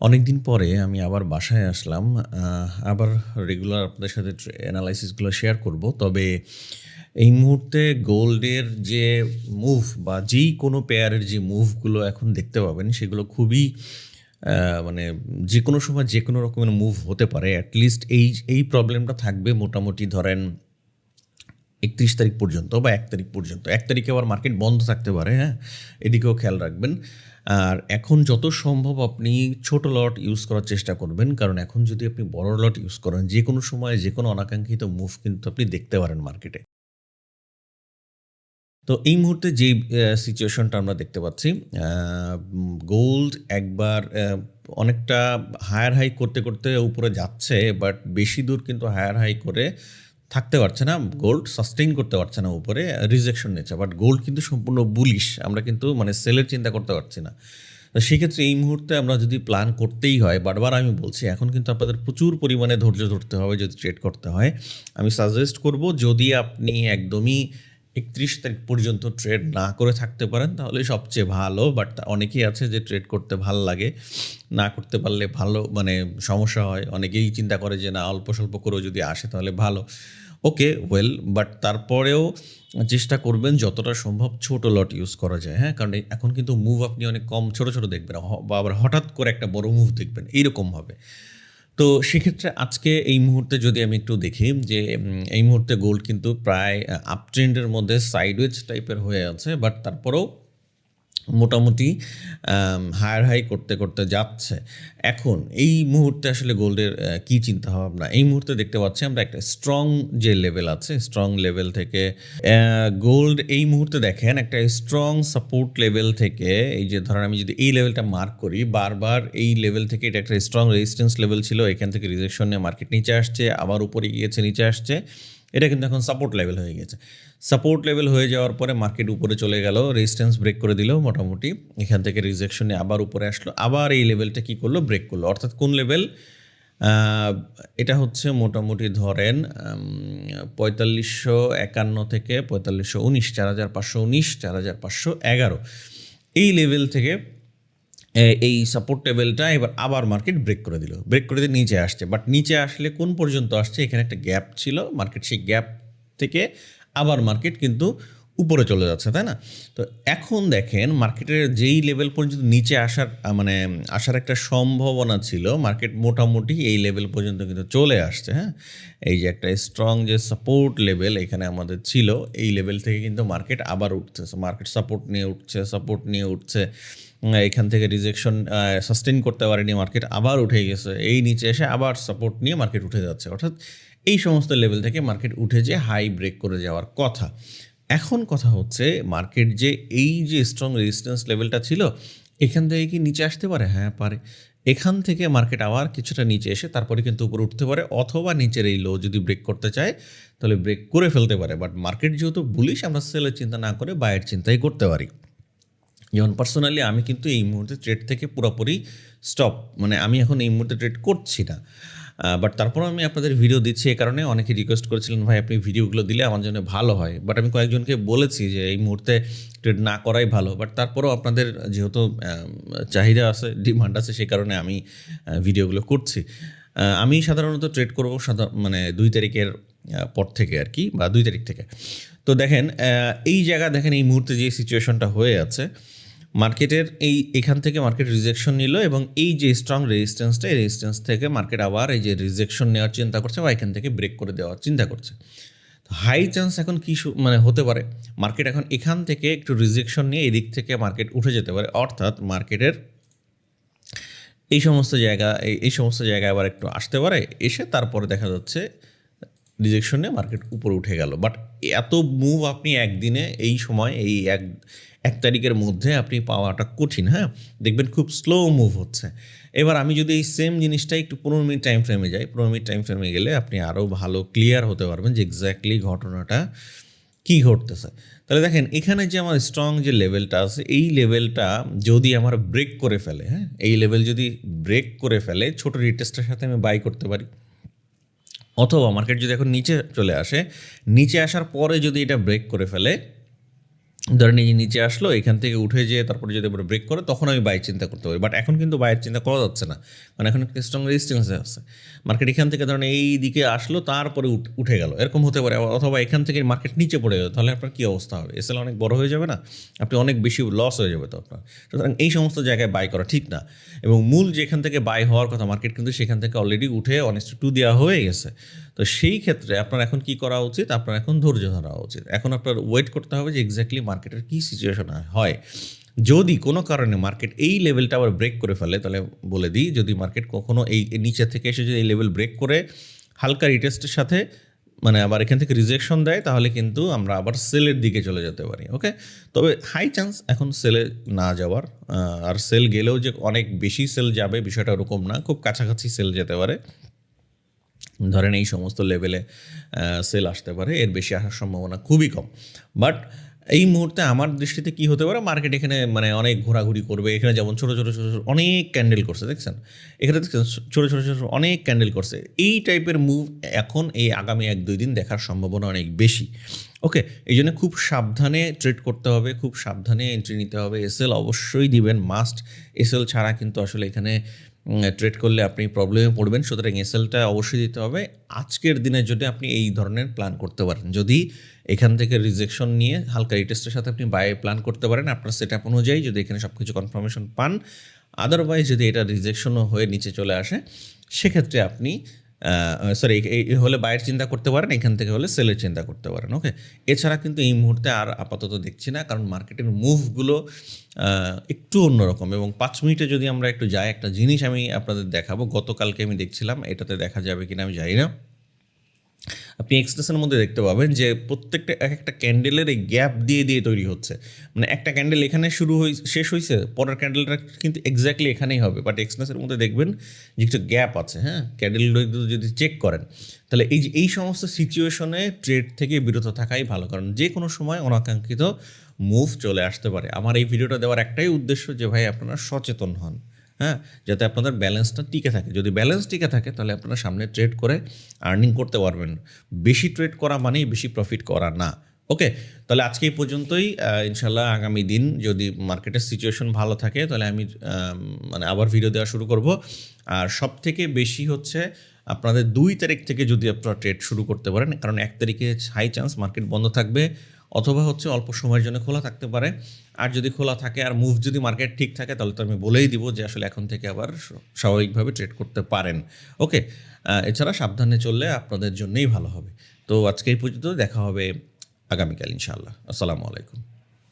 অনেক দিন পরে আমি আবার বাসায় আসলাম আবার রেগুলার আপনাদের সাথে অ্যানালাইসিসগুলো শেয়ার করব। তবে এই মুহূর্তে গোল্ডের যে মুভ বা যেই কোনো পেয়ারের যে মুভগুলো এখন দেখতে পাবেন, সেগুলো খুবই মানে যে কোনো সময় যে কোনো রকমের মুভ হতে পারে। অ্যাটলিস্ট এই এই প্রবলেমটা থাকবে মোটামুটি ধরেন একত্রিশ তারিখ পর্যন্ত বা এক তারিখ পর্যন্ত। এক তারিখে আবার মার্কেট বন্ধ থাকতে পারে হ্যাঁ? এদিকেও খেয়াল রাখবেন। আর এখন যত সম্ভব আপনি ছোট লট ইউজ করার চেষ্টা করবেন। কারণ এখন যদি আপনি বড় লট ইউজ করেন, যে কোনো সময় যে কোনো অনাকাঙ্ক্ষিত মুভ কিন্তু আপনি দেখতে পারেন মার্কেটে তো এই মুহূর্তে যে সিচুয়েশনটা আমরা দেখতে পাচ্ছি গোল্ড একবার অনেকটা হায়ার হাই করতে করতে উপরে যাচ্ছে বাট বেশি দূর কিন্তু হায়ার হাই করে থাকতে পারছে না গোল্ড সাস্টেইন করতে পারছে না উপরে রিজেকশন নিচ্ছে। বাট গোল্ড কিন্তু সম্পূর্ণ বুলিশ আমরা কিন্তু মানে সেলের চিন্তা করতে পারছি না। তো সেক্ষেত্রে এই মুহূর্তে আমরা যদি প্ল্যান করতেই হয়, বারবার আমি বলছি, এখন কিন্তু আপনাদের প্রচুর পরিমাণে ধৈর্য ধরতে হবে যদি ট্রেড করতে হয়। আমি সাজেস্ট করব, যদি আপনি একদমই একত্রিশ তারিখ পর্যন্ত ট্রেড না করে থাকতে পারেন, তাহলে সবচেয়ে ভালো। বাট অনেকেই আছে যে ট্রেড করতে ভালো লাগে, না করতে পারলে ভালো মানে সমস্যা হয়। অনেকেই চিন্তা করে যে না, অল্প স্বল্প করেও যদি আসে তাহলে ভালো। ওকে ওয়েল বাট তারপরেও চেষ্টা করবেন যতটা সম্ভব ছোট লট ইউজ করা যায় হ্যাঁ? কারণ এখন কিন্তু মুভ আপনি অনেক কম ছোট ছোট দেখবেন। বা আবার হঠাৎ করে একটা বড় মুভ দেখবেন, এইরকম হবে। তো সেক্ষেত্রে আজকে এই মুহূর্তে যদি আমি একটু দেখি যে এই মুহূর্তে গোল্ড কিন্তু প্রায় আপ ট্রেন্ডের মধ্যে সাইডওয়েজ টাইপের হয়ে আছে বাট তারপরেও মোটামুটি হায়ার হাই করতে করতে যাচ্ছে। এখন এই মুহূর্তে আসলে গোল্ডের কি চিন্তা ভাবনা এই মুহূর্তে দেখতে পাচ্ছি আমরা একটা স্ট্রং যে লেভেল আছে স্ট্রং লেভেল থেকে গোল্ড এই মুহূর্তে দেখেন একটা স্ট্রং সাপোর্ট লেভেল থেকে, এই যে ধরেন আমি যদি এই লেভেলটা মার্ক করি, বারবার এই লেভেল থেকে এটা একটা স্ট্রং রেজিস্ট্যান্স লেভেল ছিল, এখান থেকে রিজেকশন নিয়ে মার্কেট নিচে আসছে, আবার উপরে গিয়েছে, নিচে আসছে। এটা কিন্তু এখন সাপোর্ট লেভেল হয়ে গেছে। সাপোর্ট লেভেল হয়ে যাওয়ার পরে মার্কেট উপরে চলে গেল রেজিস্ট্যান্স ব্রেক করে দিল মোটামুটি। এখান থেকে রিজেকশনে আবার উপরে আসলো, আবার এই লেভেলটা কি করল? ব্রেক করল। অর্থাৎ কোন লেভেল এটা হচ্ছে মোটামুটি ধরেন পঁয়তাল্লিশশো একান্ন থেকে পঁয়তাল্লিশশো উনিশ, চার হাজার পাঁচশো উনিশ, চার হাজার পাঁচশো এগারো। এই লেভেল থেকে এই সাপোর্ট লেভেলটা এবার আবার মার্কেট ব্রেক করে দিল। ব্রেক করে দিয়ে নিচে আসছে। বাট নিচে আসলে কোন পর্যন্ত আসছে, এখানে একটা গ্যাপ ছিল। মার্কেট সেই গ্যাপ থেকে আবার মার্কেট কিন্তু উপরে চলে যাচ্ছে, তাই না? তো এখন দেখেন মার্কেটের যেই লেভেল পর্যন্ত নিচে আসার মানে আসার একটা সম্ভাবনা ছিল মার্কেট মোটামুটি এই লেভেল পর্যন্ত কিন্তু চলে আসছে হ্যাঁ? এই যে একটা স্ট্রং যে সাপোর্ট লেভেল এখানে আমাদের ছিল, এই লেভেল থেকে কিন্তু মার্কেট আবার উঠছে মার্কেট সাপোর্ট নিয়ে উঠছে সাপোর্ট নিয়ে উঠছে। এখান থেকে রিজেকশন সাস্টেন করতে পারেনি মার্কেট আবার উঠে গেছে। এই নিচে এসে আবার সাপোর্ট নিয়ে মার্কেট উঠে যাচ্ছে। অর্থাৎ এই সমস্ত লেভেল থেকে মার্কেট উঠে যে হাই ব্রেক করে যাওয়ার কথা। এখন কথা হচ্ছে মার্কেট যে এই যে স্ট্রং রেজিস্ট্যান্স লেভেলটা ছিল, এখান থেকে কি নিচে আসতে পারে? হ্যাঁ পারে। এখান থেকে মার্কেট আবার কিছুটা নিচে এসে তারপরে কিন্তু উপরে উঠতে পারে, অথবা নিচের এই লো যদি ব্রেক করতে চায়, তাহলে ব্রেক করে ফেলতে পারে। বাট মার্কেট যেহেতু বুলিশ আমরা সেলের চিন্তা না করে বায়ের চিন্তাই করতে পারি। যেমন পার্সোনালি আমি কিন্তু এই মুহূর্তে ট্রেড থেকে পুরোপুরি স্টপ মানে আমি এখন এই মুহূর্তে ট্রেড করছি না। বাট তারপর আমি আপনাদের ভিডিও দিচ্ছি, এ কারণে অনেকে রিকোয়েস্ট করেছিলেন, ভাই, আপনি ভিডিওগুলো দিলে আমার জন্য ভালো হয়। বাট আমি কয়েকজনকে বলেছি যে, এই মুহূর্তে ট্রেড না করাই ভালো। বাট তারপরেও আপনাদের যেহেতু চাহিদা আছে ডিমান্ড আছে সেই কারণে আমি ভিডিওগুলো করছি। আমি সাধারণত ট্রেড করব মানে দুই তারিখের পর থেকে আর কি, বা দুই তারিখ থেকে। তো দেখেন এই জায়গা দেখেন, এই মুহূর্তে যে সিচুয়েশনটা হয়ে আছে মার্কেটের এই এখান থেকে মার্কেট রিজেকশন নিল এবং এই যে স্ট্রং রেজিস্ট্যান্সটা এই রেজিস্ট্যান্স থেকে মার্কেট আবার এই যে রিজেকশন নেওয়ার চিন্তা করছে বা এখান থেকে ব্রেক করে দেওয়ার চিন্তা করছে। হাই চান্স এখন কী মানে হতে পারে? মার্কেট এখন এখান থেকে একটু রিজেকশন নিয়ে এদিক থেকে মার্কেট উঠে যেতে পারে। অর্থাৎ মার্কেটের এই সমস্ত জায়গা, এই সমস্ত জায়গায় আবার একটু আসতে পারে। এসে তারপরে দেখা যাচ্ছে রিজেকশনে মার্কেট উপরে উঠে গেল। বাট এত মুভ আপনি একদিনে, এই সময়, এই এক এক তারিখের মধ্যে আপনি পাওয়াটা কঠিন হ্যাঁ? দেখবেন খুব স্লো মুভ হচ্ছে। এবার আমি যদি এই সেম জিনিসটা একটু পনেরো মিনিট টাইম ফ্রেমে যাই, পনেরো মিনিট টাইম ফ্রেমে গেলে আপনি আরও ভালো ক্লিয়ার হতে পারবেন যে এক্স্যাক্টলি ঘটনাটা কি ঘটতেছে। তাহলে দেখেন, এখানে যে আমার স্ট্রং যে লেভেলটা আছে, এই লেভেলটা যদি আমার ব্রেক করে ফেলে হ্যাঁ? এই লেভেল যদি ব্রেক করে ফেলে, ছোট রিটেস্টের সাথে আমি বাই করতে পারি। অথবা মার্কেট যদি এখন নিচে চলে আসে, নিচে আসার পরে যদি এটা ব্রেক করে ফেলে ধরেন এই নিচে আসলো, এখান থেকে উঠে যেয়ে তারপরে যদি আবার ব্রেক করে, তখন আমি বাই চিন্তা করতে পারি। বাট এখন কিন্তু বাইয়ের চিন্তা করা যাচ্ছে না। কারণ এখন একটা স্ট্রং রেজিস্টেন্সে আছে মার্কেট এখান থেকে ধরেন এই দিকে আসলো, তারপরে উঠ- গেল। এরকম হতে পারে। অথবা এখান থেকে মার্কেট নিচে পড়ে গেল, তাহলে আপনার কী অবস্থা হবে? এসএল অনেক বড় হয়ে যাবে না? আপনি অনেক বেশি লস হয়ে যাবে তো আপনার। সুতরাং এই সমস্ত জায়গায় বাই করা ঠিক না। এবং মূল যেখান থেকে বাই হওয়ার কথা মার্কেট কিন্তু সেখান থেকে অলরেডি উঠে অনেস্ট টু দেওয়া হয়ে গেছে। তো সেই ক্ষেত্রে আপনার এখন কি করা উচিত? আপনার এখন ধৈর্য ধরা উচিত। এখন আপনার ওয়েট করতে হবে যে এক্স্যাক্টলি মার্কেটের কী সিচুয়েশন হয়? যদি কোনো কারণে মার্কেট এই লেভেলটা আবার ব্রেক করে ফেলে, তাহলে বলে দিই, যদি মার্কেট কখনো এই নিচে থেকে এসে যদি এই লেভেল ব্রেক করে, হালকা রিটেস্টের সাথে মানে আবার এখান থেকে রিজেকশন দেয়, তাহলে কিন্তু আমরা আবার সেলের দিকে চলে যেতে পারি ওকে তবে হাই চান্স এখন সেলে না যাওয়ার আর সেল গেলেও যে অনেক বেশি সেল যাবে বিষয়টা ওরকম না, খুব কাছাকাছি সেল যেতে পারে। ধরেন এই সমস্ত লেভেলে সেল আসতে পারে, এর বেশি আসার সম্ভাবনা খুবই কম। বাট এই মুহূর্তে আমার দৃষ্টিতে কি হতে পারে? মার্কেট এখানে মানে অনেক ঘোরাঘুরি করবে। এখানে যেমন ছোটো ছোটো ছোটো ছোটো অনেক ক্যান্ডেল করছে, দেখছেন? এখানে দেখছেন ছোটো ছোটো ছোটো অনেক ক্যান্ডেল করছে। এই টাইপের মুভ এখন এই আগামী এক, দুই দিন দেখার সম্ভাবনা অনেক বেশি। ওকে এই জন্য খুব সাবধানে ট্রেড করতে হবে, খুব সাবধানে এন্ট্রি নিতে হবে। এসএল অবশ্যই দিবেন মাস্ট এসএল ছাড়া কিন্তু আসলে এখানে ট্রেড করলে আপনি প্রবলেমে পড়বেন। সুতরাং এসএলটা অবশ্যই দিতে হবে। আজকের দিনে যদি আপনি এই ধরনের প্ল্যান করতে পারেন, যদি এখান থেকে রিজেকশন নিয়ে হালকা রিটেস্টের সাথে আপনি বাই প্ল্যান করতে পারেন। আপনার সেট আপ অনুযায়ী যদি এখানে সব কিছু কনফার্মেশন পান আদারওয়াইজ যদি এটা রিজেকশনও হয়ে নিচে চলে আসে, সেক্ষেত্রে আপনি সরি এই হলে বাইরের চিন্তা করতে পারেন, এখান থেকে হলে সেলের চিন্তা করতে পারেন ওকে এছাড়া কিন্তু এই মুহূর্তে আর আপাতত দেখছি না, কারণ মার্কেটের মুভগুলো একটু অন্যরকম এবং পাঁচ মিনিটে যদি আমরা একটু যাই, একটা জিনিস আমি আপনাদের দেখাবো। গতকালকে আমি দেখছিলাম, এটাতে দেখা যাবে কিনা আমি জানি না। আপনি এক্সপ্রেসের মধ্যে দেখতে পাবেন যে প্রত্যেকটা এক একটা ক্যান্ডেলের এই গ্যাপ দিয়ে দিয়ে তৈরি হচ্ছে। মানে একটা ক্যান্ডেল এখানে শুরু হয়ে শেষ হয়েছে পরের ক্যান্ডেলটা কিন্তু এক্স্যাক্টলি এখানেই হবে। বাট এক্সপ্রেসের মধ্যে দেখবেন যে কিছু গ্যাপ আছে হ্যাঁ? ক্যান্ডেলগুলো যদি চেক করেন, তাহলে এই এই সমস্ত সিচুয়েশনে ট্রেড থেকে বিরত থাকাই ভালো। কারণ যে কোনো সময় অনাকাঙ্ক্ষিত মুভ চলে আসতে পারে। আমার এই ভিডিওটা দেওয়ার একটাই উদ্দেশ্য যে, ভাই, আপনারা সচেতন হন। হ্যাঁ? যাতে আপনাদের ব্যালেন্সটা টিকে থাকে। যদি ব্যালেন্স টিকে থাকে, তাহলে আপনারা সামনে ট্রেড করে আর্নিং করতে পারবেন। বেশি ট্রেড করা মানেই বেশি প্রফিট করা না। ওকে তাহলে আজকে এই পর্যন্তই। ইনশাল্লাহ আগামী দিন যদি মার্কেটের সিচুয়েশন ভালো থাকে, তাহলে আমি মানে আবার ভিডিও দেওয়া শুরু করব। আর সব থেকে বেশি হচ্ছে আপনাদের দুই তারিখ থেকে যদি আপনারা ট্রেড শুরু করতে পারেন, কারণ এক তারিখে হাই চান্স মার্কেট বন্ধ থাকবে, অথবা হচ্ছে অল্প সময়ের জন্য খোলা থাকতে পারে। আর যদি খোলা থাকে আর মুভ যদি মার্কেট ঠিক থাকে, তাহলে তো আমি বলেই দিব যে আসলে এখন থেকে আবার স্বাভাবিকভাবে ট্রেড করতে পারেন। ওকে এছাড়া সাবধানে চললে আপনাদের জন্যই ভালো হবে। তো আজকে এই পর্যন্ত দেখা হবে আগামীকাল ইনশাআল্লাহ। আসসালামু আলাইকুম।